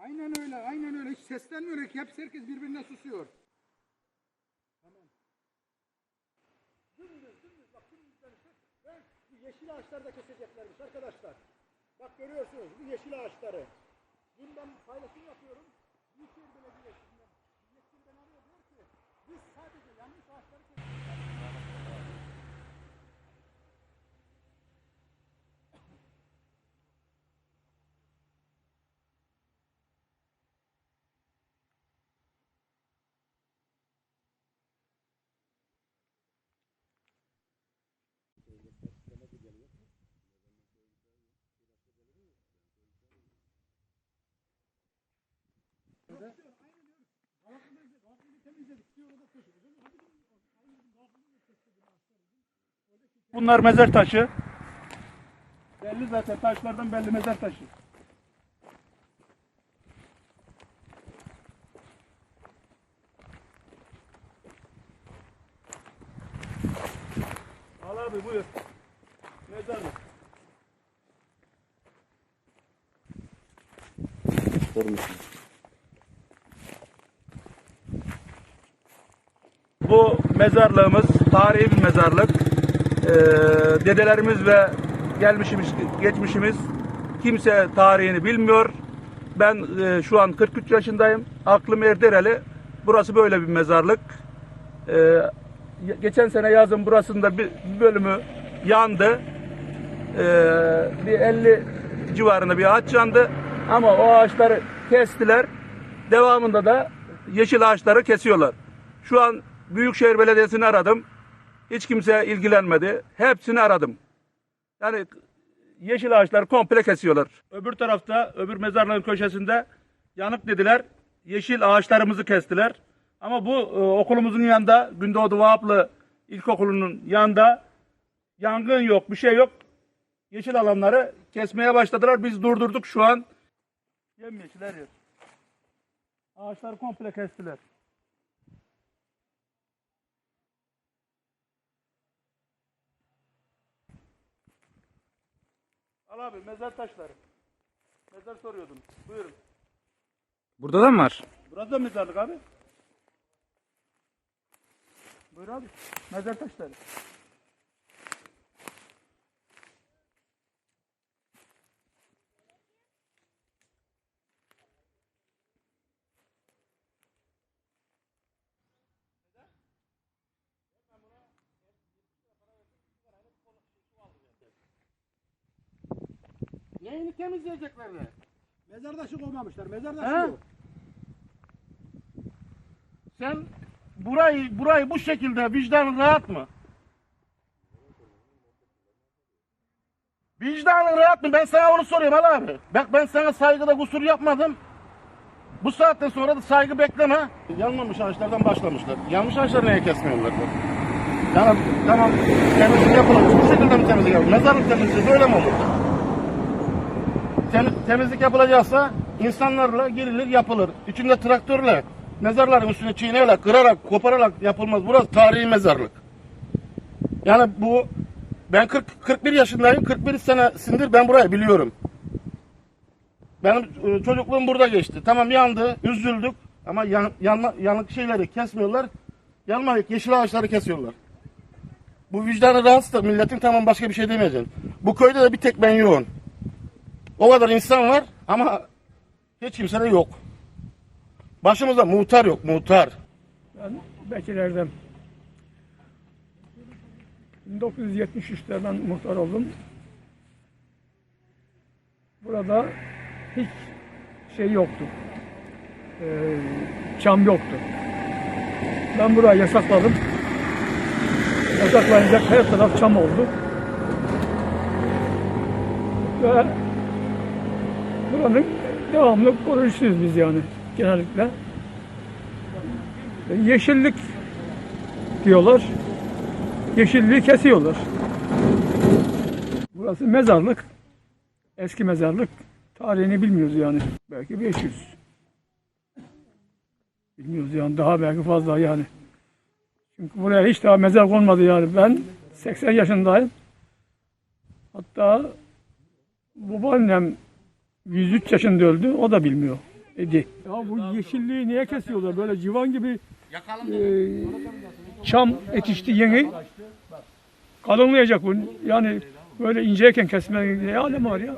Aynen öyle, aynen öyle. Hiç seslenmiyor ki. Hepsi herkes birbirine susuyor. Tamam. Dümdüz, dümdüz. Bak dümdüzden işte. Ve bu yeşil ağaçları da keseceklermiş arkadaşlar. Bak görüyorsunuz bu yeşil ağaçları. Bundan paylaşım yapıyorum. Büyükşehir Belediyesi'nden. Bunlar mezar taşı. Belli zaten taşlardan belli mezar taşı. Al abi buyur. Mezarlık. Bu mezarlığımız tarihi bir mezarlık. Ee, dedelerimiz ve gelmişimiz, geçmişimiz kimse tarihini bilmiyor. Ben e, şu an 43 yaşındayım. Aklım erdireli. Burası böyle bir mezarlık. Ee, geçen sene yazın burasında bir bir bölümü yandı. Ee, bir 50 civarında bir ağaç yandı. Ama o ağaçları kestiler. Devamında da yeşil ağaçları kesiyorlar. Şu an Büyükşehir Belediyesi'ni aradım. Hiç kimse ilgilenmedi. Hepsini aradım. Yani yeşil ağaçları komple kesiyorlar. Öbür tarafta, öbür mezarlığın köşesinde yanık dediler. Yeşil ağaçlarımızı kestiler. Ama bu e, okulumuzun yanında, Gündoğdu Vahaplı İlkokulu'nun yanında yangın yok, bir şey yok. Yeşil alanları kesmeye başladılar. Biz durdurduk şu an. Yemyeşil her yer. Ağaçları komple kestiler. Abi mezar taşları. Mezar soruyordun. Buyurun. Burada da mı var? Burada mezarlık abi. Buyur abi. Mezar taşları. Neyini temizleyecekler de? Mezar taşı koymamışlar. Mezar taşı He? yok. Sen burayı burayı bu şekilde vicdanın rahat mı? Vicdanın rahat mı? Ben sana onu soruyorum al abi. Bak ben sana saygıda kusur yapmadım. Bu saatten sonra da saygı bekleme. Yanmamış ağaçlardan başlamışlar. Yanmış ağaçları neye kesmiyorlar? Yani tamam temizlik yapılır. Bu şekilde mi temizlik yapılır? Mezarlık temizliği böyle mi olur? Tem- temizlik yapılacaksa insanlarla girilir yapılır. İçinde traktörle mezarların üstüne çiğneyerek, kırarak, kopararak yapılmaz. Burası tarihi mezarlık. Yani bu ben 40 41 yaşındayım. 41 senesindir ben burayı biliyorum. Benim e, çocukluğum burada geçti. Tamam yandı, üzüldük ama yan, yanma, yanık şeyleri kesmiyorlar. Yanmayık yeşil ağaçları kesiyorlar. Bu vicdanı rahatsız da milletin tamam başka bir şey demeyeceğim. Bu köyde de bir tek ben yoğun. O kadar insan var ama hiç kimse de yok. Başımızda muhtar yok, muhtar. Ben Bekir Erdem. 1973'te ben muhtar oldum. Burada hiç şey yoktu. Ee, çam yoktu. Ben burayı yasakladım. Yasaklanacak her taraf çam oldu. Ve buranın devamlı koruyucusuyuz biz yani genellikle. Yeşillik diyorlar. Yeşilliği kesiyorlar. Burası mezarlık. Eski mezarlık. Tarihini bilmiyoruz yani. Belki 500. Bilmiyoruz yani daha belki fazla yani. Çünkü buraya hiç daha mezar konmadı yani. Ben 80 yaşındayım. Hatta babaannem 103 yaşında öldü. O da bilmiyor. idi. Ya bu yeşilliği niye kesiyorlar? Böyle civan gibi e, çam yetişti yeni. Kalınlayacak bu. Yani böyle inceyken kesmenin ne alemi var ya.